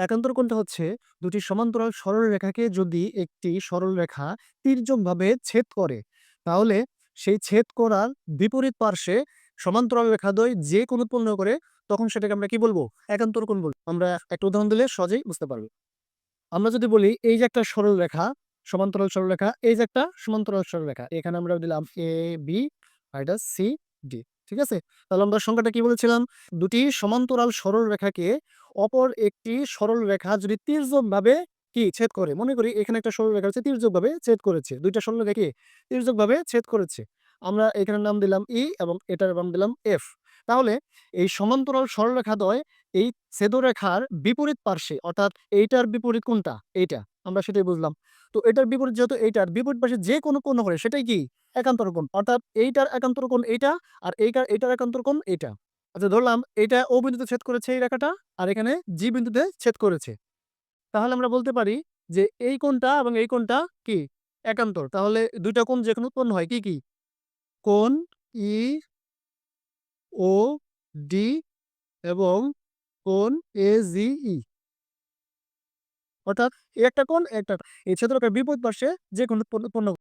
একান্তর কোণটা হচ্ছে দুটি সমান্তরাল সরল রেখাকে যদি একটি সরল রেখা তির্যকভাবে ছেদ করে, তাহলে সেই ছেদ করার বিপরীত পার্শ্বে সমান্তরাল রেখাদ্বয় যে কোন উৎপন্ন করে, তখন সেটাকে আমরা কি বলব? একান্তর কোণ বলব। আমরা একটা উদাহরণ দিলে সহজেই বুঝতে পারব। আমরা যদি বলি এই যে একটা সরল রেখা, সমান্তরাল সরল রেখা, এই যে একটা সমান্তরাল সরল রেখা, এখানে আমরা দিলাম এ বি আর এটা সি ডি ঠিক আছে? তাহলে আমরা সংখ্যাটা কি বলেছিলাম? দুটি সমান্তরাল সরল রেখাকে অপর একটি সরল রেখা যদি তির্যকভাবে কি? ছেদ করে। মনে করি এখানে একটা সরল রেখা হচ্ছে তির্যকভাবে ছেদ করেছে। দুইটা সরল রেখা কি? তির্যকভাবে ছেদ করেছে। আমরা এখানে নাম দিলাম ই এবং এটার নাম দিলাম এফ তাহলে এই সমান্তরাল সরলরেখাদ্বয় এই ছেদরেখার বিপরীত পার্শ্বে, অর্থাৎ এইটার বিপরীত কোনটা? এইটা। আমরা সেটাই বুঝলাম। তো এটার বিপরীত যেহেতু এইটার বিপরীত পাশে যে কোনো কোণ করে সেটাই কি? একান্তর কোণ অর্থাৎ এইটার একান্তর কোণ এইটা আর এইটার এইটার একান্তর কোণ এইটা। আচ্ছা ধরলাম এইটা ও বিন্দুতে ছেদ করেছে এই রেখাটা আর এখানে জি বিন্দুতে ছেদ করেছে। তাহলে আমরা বলতে পারি যে এই কোণটা এবং এই কোণটা কি? একান্তর। তাহলে দুইটা কোণ যেখানে উৎপন্ন হয় কি কি? কোণ ই ও ডি এবং কোণ এ জি ই। অর্থাৎ একটা কোণ একটা। এই ছেদরেখার বিপরীত পার্শ্বে যে উৎপন্ন উৎপন্ন